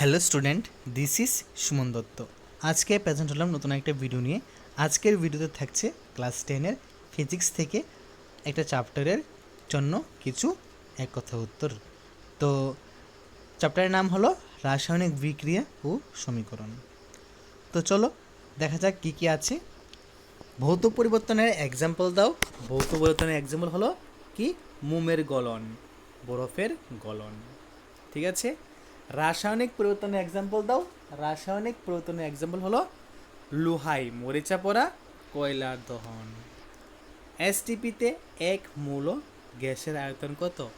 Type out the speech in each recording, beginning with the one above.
Hello student, this is Suman Dutta. আজকে present হলাম নতুন একটা ভিডিও নিয়ে। আজকের ভিডিওতে থাকছে ক্লাস টেনের ফিজিক্স থেকে একটা চ্যাপ্টারের জন্য কিছু এক কথা উত্তর। তো চ্যাপ্টারের নাম হলো রাসায়নিক বিক্রিয়া ও সমীকরণ। তো চলো দেখা যাক কী কী আছে। ভৌত পরিবর্তনের এক্সাম্পল দাও। ভৌত পরিবর্তনের এক্সাম্পল হলো কি? মোমের গলন, বরফের গলন। ঠিক আছে? রাসায়নিক পরিবর্তনের এক্সাম্পল দাও। রাসায়নিক পরিবর্তনের এক্সাম্পল হলো লুহাই, মরিচা পড়া, কয়লার দহন। এসটিপিতে এক মূল গ্যাসের আয়তন কত?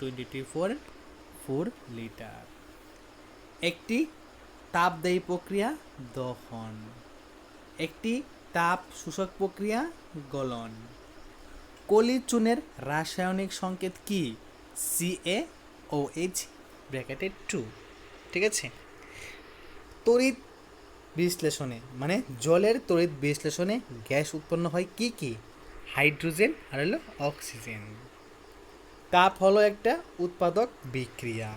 টোয়েন্টি ফোর ফোর লিটার একটি তাপদায়ী প্রক্রিয়া, দহন। একটি তাপ শোষক প্রক্রিয়া, গলন। কলি চুনের রাসায়নিক সংকেত কি? C A O H bracketed two ঠিক আছে? তড়িৎ বিশ্লেষণে মানে জলের তড়িৎ বিশ্লেষণে গ্যাস উৎপন্ন হয় কি কি? হাইড্রোজেন আর হলো অক্সিজেন। তাপ হলো একটা উৎপাদক বিক্রিয়া।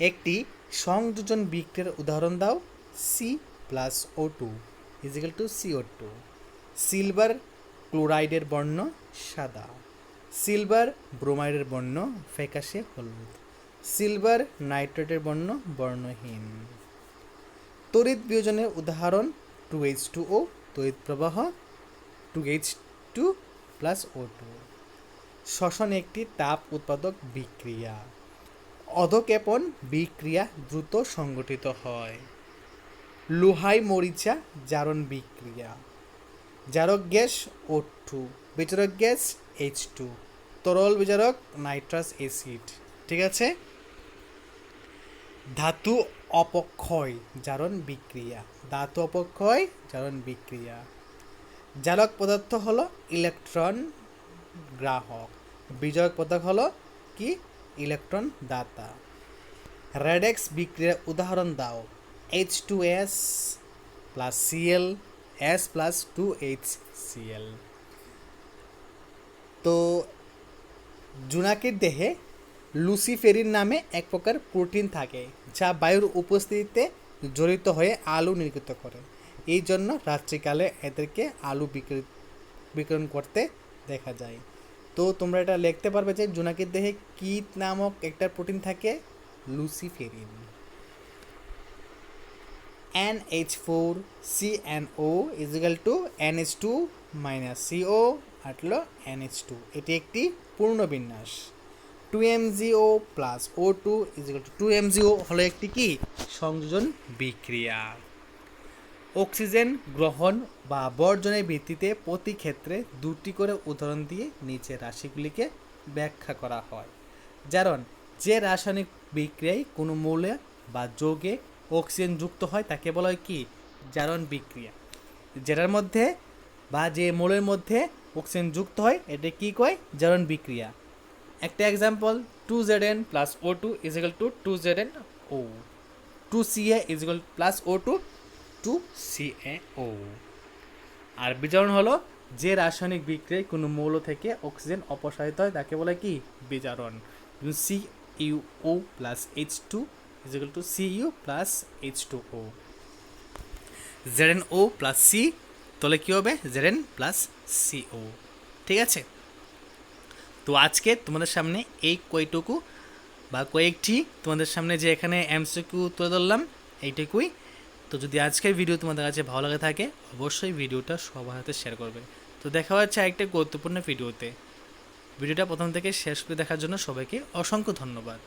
একটি সংযোজন বিক্রিয়ার উদাহরণ দাও C plus O two equal to C O two silver ক্লোরাইডের বর্ণ সাদা। সিলভার ব্রোমাইডের বর্ণ ফ্যাকাশে হলুদ। সিলভার নাইট্রেটের বর্ণ বর্ণহীন। তড়িৎ বিয়োজনের উদাহরণ টু এইচ টু ও, তড়িৎ প্রবাহ two H two plus O two শ্বসন একটি তাপ উৎপাদক বিক্রিয়া। অধক্ষেপণ বিক্রিয়া দ্রুত সংগঠিত হয়। লোহাই মরিচা জারণ বিক্রিয়া। জারক গ্যাস ও টু বিজারক গ্যাস এইচ টু তরল বিজারক নাইট্রাস অ্যাসিড। ঠিক আছে? ধাতু অপক্ষয়, জারণ বিক্রিয়া। ধাতু অপক্ষয়, জারণ বিক্রিয়া। জারক পদার্থ হলো ইলেকট্রন গ্রাহক। বিজয়ক পদার্থ হলো কি? ইলেকট্রন দাতা। রেডেক্স বিক্রিয়ার উদাহরণ দাও। H two S plus C L S plus two H C L তো জোনাকির দেহে লুসিফেরিন নামে এক প্রকার প্রোটিন থাকে, যা বায়ুর উপস্থিতিতে জড়িত হয়ে আলু নির্গত করে। এই জন্য রাত্রিকালে এদেরকে আলু বিক্রি বিকিরণ করতে দেখা যায়। তো তোমরা এটা লিখতে পারবে যে জোনাকির দেহে কীট নামক একটা প্রোটিন থাকে, luciferin. N H four C N O equal to N H two minus C O আটলো two. এটি একটি পূর্ণবিন্যাস। Two M G O plus O two equal to two two M G O একটি কি? সংযোজন বিক্রিয়া। Oxygen গ্রহণ বা বর্জনের ভিত্তিতে প্রতি ক্ষেত্রে দুটি করে উদাহরণ দিয়ে নিচের রাশিগুলিকে ব্যাখ্যা করা হয়। যেমন যে রাসায়নিক বিক্রিয়ায় কোনো মৌলে বা যৌগে অক্সিজেন যুক্ত হয় তাকে বলা হয় কি? জারণ বিক্রিয়া। যেটার মধ্যে বা যে মৌলের মধ্যে অক্সিজেন যুক্ত হয় এটা কি কয়? জারণ বিক্রিয়া। একটা example two Z N plus O two equal to two Z N O two C A equal plus O two two C A O আর বিজারণ হলো যে রাসায়নিক বিক্রিয়ায় কোনো মৌল থেকে অক্সিজেন অপসারিত হয়, তাকে বলে কি? বিজারণ C U O plus H two equal to C U plus H two O Z N O plus C তাহলে কী হবে? Z N plus C O ঠিক আছে? তো আজকে তোমাদের সামনে এই কয়টুকু বা কয়েকটি তোমাদের সামনে যে এখানে এমসিকিউ তুলে ধরলাম, এইটুকুই। তো যদি আজকের ভিডিও তোমাদের কাছে ভালো লাগে থাকে, অবশ্যই ভিডিওটা সবার হাতে শেয়ার করবে। তো দেখা হচ্ছে আরেকটা গুরুত্বপূর্ণ ভিডিওতে। ভিডিওটা প্রথম থেকে শেষ করে দেখার জন্য সবাইকে অসংখ্য ধন্যবাদ।